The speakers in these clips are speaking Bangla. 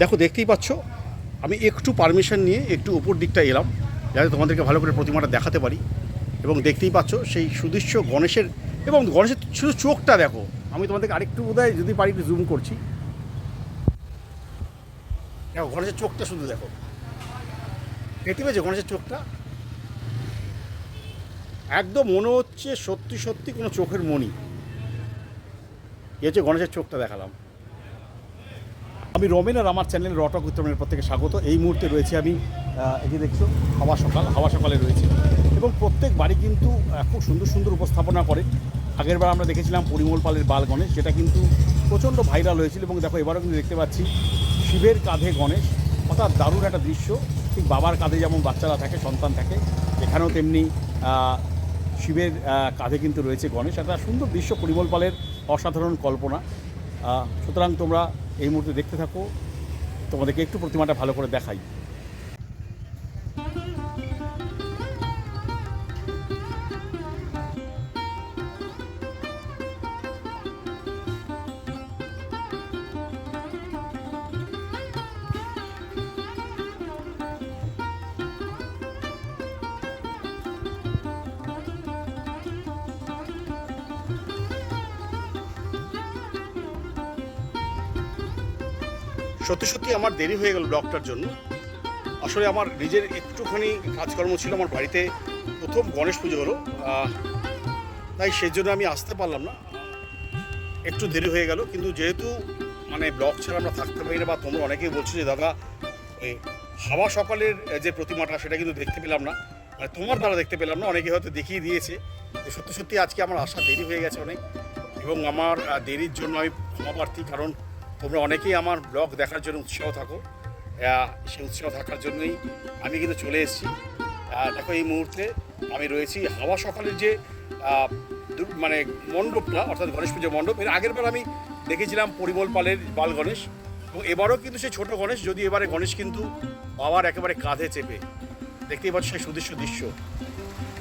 দেখো, দেখতেই পাচ্ছ, আমি একটু পারমিশন নিয়ে একটু উপর দিকটা এলাম, যাতে তোমাদেরকে ভালো করে প্রতিমাটা দেখাতে পারি। এবং দেখতেই পাচ্ছ, সেই সুদৃশ্য গণেশের, এবং গণেশের শুধু চোখটা দেখো। আমি তোমাদেরকে আরেকটু বোধহয় যদি পারি একটু জুম করছি। দেখো, গণেশের চোখটা শুধু দেখো। দেখতে পেয়েছ গণেশের চোখটা? একদম মনে হচ্ছে সত্যি সত্যি কোনো চোখের মণি। এ হচ্ছে গণেশের চোখটা দেখালাম। আমি রমেন আর আমার চ্যানেল রটক উত্তরণের পর থেকে স্বাগত। এই মুহূর্তে রয়েছে আমি এই যে দেখছ, হাওয়া সকাল, হাওয়া সকালে রয়েছে। এবং প্রত্যেক বাড়ি কিন্তু খুব সুন্দর সুন্দর উপস্থাপনা করে। আগের বার আমরা দেখেছিলাম পরিমল পালের বাল গণেশ, যেটা কিন্তু প্রচণ্ড ভাইরাল হয়েছিল এবং দেখো, এবারও কিন্তু দেখতে পাচ্ছি শিবের কাঁধে গণেশ, অর্থাৎ দারুণ একটা দৃশ্য। ঠিক বাবার কাঁধে যেমন বাচ্চারা থাকে, সন্তান থাকে, এখানেও তেমনি শিবের কাঁধে কিন্তু রয়েছে গণেশ। একটা সুন্দর দৃশ্য পরিমল পালের অসাধারণ কল্পনা। সুতরাং তোমরা এই মুহূর্তে দেখতে থাকো। তোমাদেরকে একটু প্রতিমাটা ভালো করে দেখাই। সত্যি সত্যি আমার দেরি হয়ে গেল ব্লগটার জন্য। আসলে আমার নিজের একটুখানি কাজকর্ম ছিল, আমার বাড়িতে প্রথম গণেশ পুজো হলো। তাই সেজন্য আমি আসতে পারলাম না। একটু দেরি হয়ে গেল, কিন্তু যেহেতু মানে ব্লগ ছাড়া আমরা থাকতে পারি না, বা তোমরা অনেকেই বলছো যে, দাদা, এই হাওয়া সকালের যে প্রতিমাটা, সেটা কিন্তু দেখতে পেলাম না। মানে তোমার দ্বারা দেখতে পেলাম না অনেকে হয়তো দেখিয়ে দিয়েছে। যে সত্যি সত্যি আজকে আমার আসা দেরি হয়ে গেছে অনেক। এবং আমার দেরির জন্য আমি ক্ষমা প্রার্থী, কারণ তোমরা অনেকেই আমার ব্লগ দেখার জন্য উৎসাহ থাকো। সেই উৎসাহ থাকার জন্যই আমি কিন্তু চলে এসেছি। দেখো এই মুহূর্তে আমি রয়েছি হাওয়া সকালের যে মানে মণ্ডপটা, অর্থাৎ গণেশ পুজো মণ্ডপ, এর আগের বার আমি দেখেছিলাম পরিমল পালের বাল গণেশ। এবং এবারও কিন্তু সে ছোট গণেশ, যদি এবারে গণেশ কিন্তু বাবার একেবারে কাঁধে চেপে, দেখতেই পাচ্ছ সেই সুদৃশ্য দৃশ্য।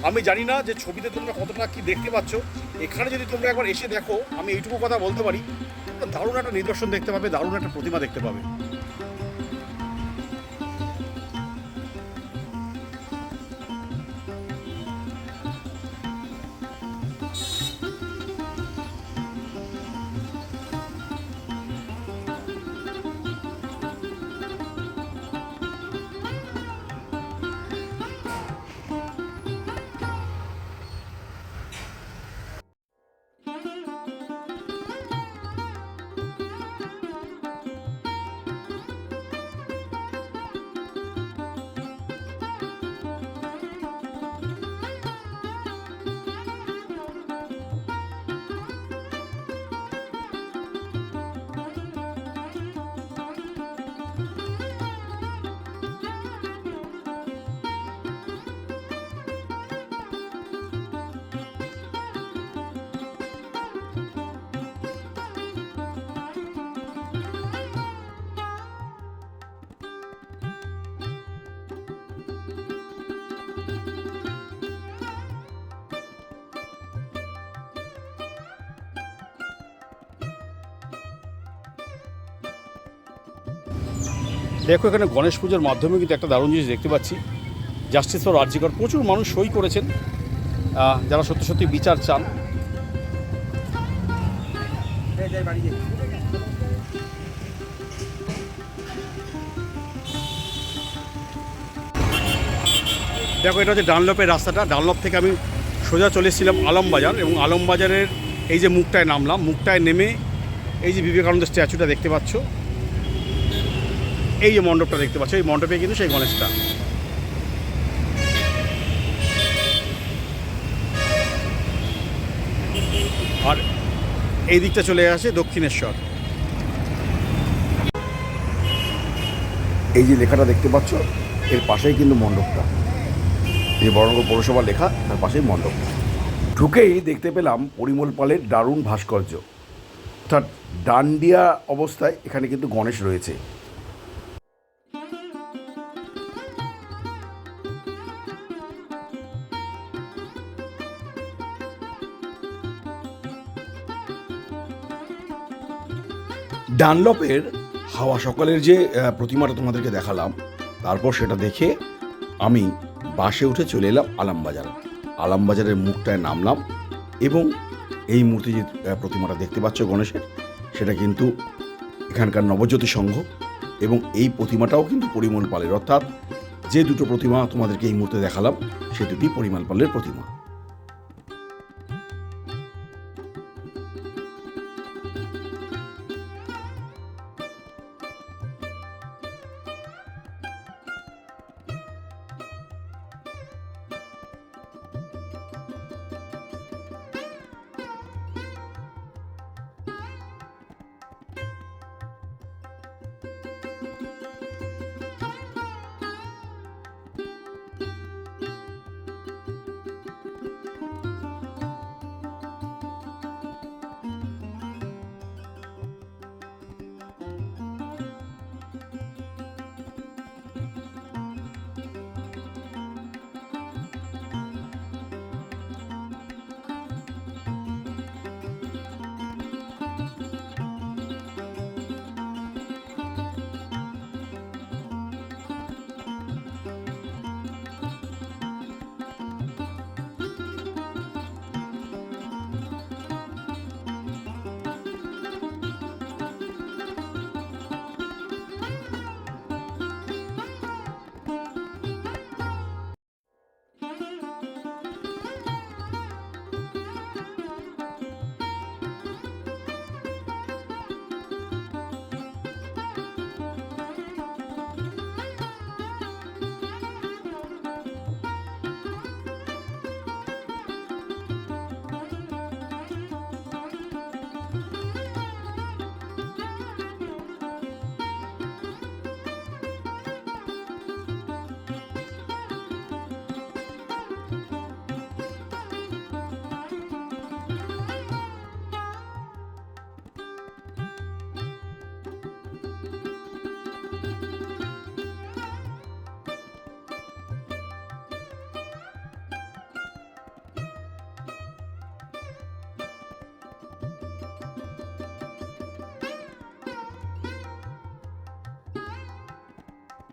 আমি জানি না যে ছবিতে তোমরা কতটা কি দেখতে পাচ্ছ। এখানে যদি তোমরা একবার এসে দেখো, আমি এইটুকু কথা বলতে পারি। দারুণ একটা নিদর্শন দেখতে পাবে দারুণ একটা প্রতিমা দেখতে পাবে। দেখো এখানে গণেশ পুজোর মাধ্যমে কিন্তু একটা দারুণ জিনিস দেখতে পাচ্ছি। জাস্টিস ফর আর্জিকর প্রচুর মানুষ সই করেছেন যারা সত্যি সত্যি বিচার চান। দেখো, এটা হচ্ছে ডানলপের রাস্তাটা। ডানলপ থেকে আমি সোজা চলে এসেছিলাম আলমবাজার এবং আলমবাজারের এই যে মুখটায় নামলাম, মুখটায় নেমে এই যে বিবেকানন্দ স্ট্যাচুটা দেখতে পাচ্ছ। এই যে মণ্ডপটা দেখতে পাচ্ছ, এই মণ্ডপে কিন্তু সেই গণেশটা। আর এই দিকটা চলে আসে দক্ষিণেশ্বর। এই যে লেখাটা দেখতে পাচ্ছ, এর পাশেই কিন্তু মণ্ডপটা। এই বরঙ্গ পৌরসভা লেখা, তার পাশেই মণ্ডপ। ঢুকেই দেখতে পেলাম পরিমল পালের দারুণ ভাস্কর্য। অর্থাৎ ডান্ডিয়া অবস্থায় এখানে কিন্তু গণেশ রয়েছে। ডানলপের হাওয়া সকালের যে প্রতিমাটা তোমাদেরকে দেখালাম, তারপর সেটা দেখে আমি বাসে উঠে চলে এলাম আলামবাজার। আলামবাজারের মুখটায় নামলাম এবং এই মূর্তি যে প্রতিমাটা দেখতে পাচ্ছ গণেশের, সেটা কিন্তু এখানকার নবজ্যোতি সংঘ এবং এই প্রতিমাটাও কিন্তু পরিমল পালের। অর্থাৎ যে দুটো প্রতিমা তোমাদেরকে এই মুহূর্তে দেখালাম, সে দুটি পরিমল পালের প্রতিমা।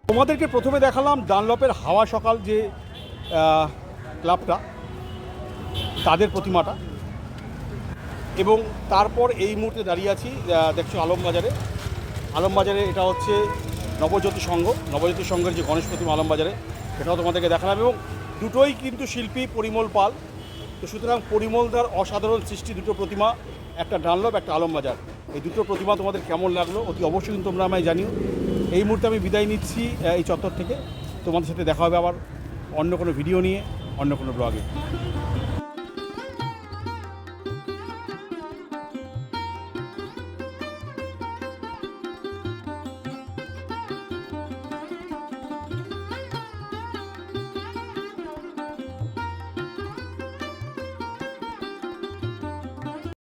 তোমাদেরকে প্রথমে দেখালাম ডানলপের হাওয়া সকাল যে ক্লাবটা, তাদের প্রতিমাটা। এবং তারপর এই মুহূর্তে দাঁড়িয়ে আছি দেখছ আলমবাজারে। আলমবাজারে এটা হচ্ছে নবজ্যোতি সংঘ। নবজ্যোতি সংঘের যে গণেশ প্রতিমা আলমবাজারে, সেটাও তোমাদেরকে দেখালাম। এবং দুটোই কিন্তু শিল্পী পরিমল পাল। তো সুতরাং পরিমলদার অসাধারণ সৃষ্টি, দুটো প্রতিমা, একটা ডানলপ, একটা আলমবাজার। এই দুটো প্রতিমা তোমাদের কেমন লাগল, অতি অবশ্যই কিন্তু তোমরা আমায় জানিও। এই মুহূর্তে আমি বিদায় নিচ্ছি এই চত্বর থেকে। তোমাদের সাথে দেখা হবে আবার অন্য কোনো ভিডিও নিয়ে, অন্য কোনো ব্লগে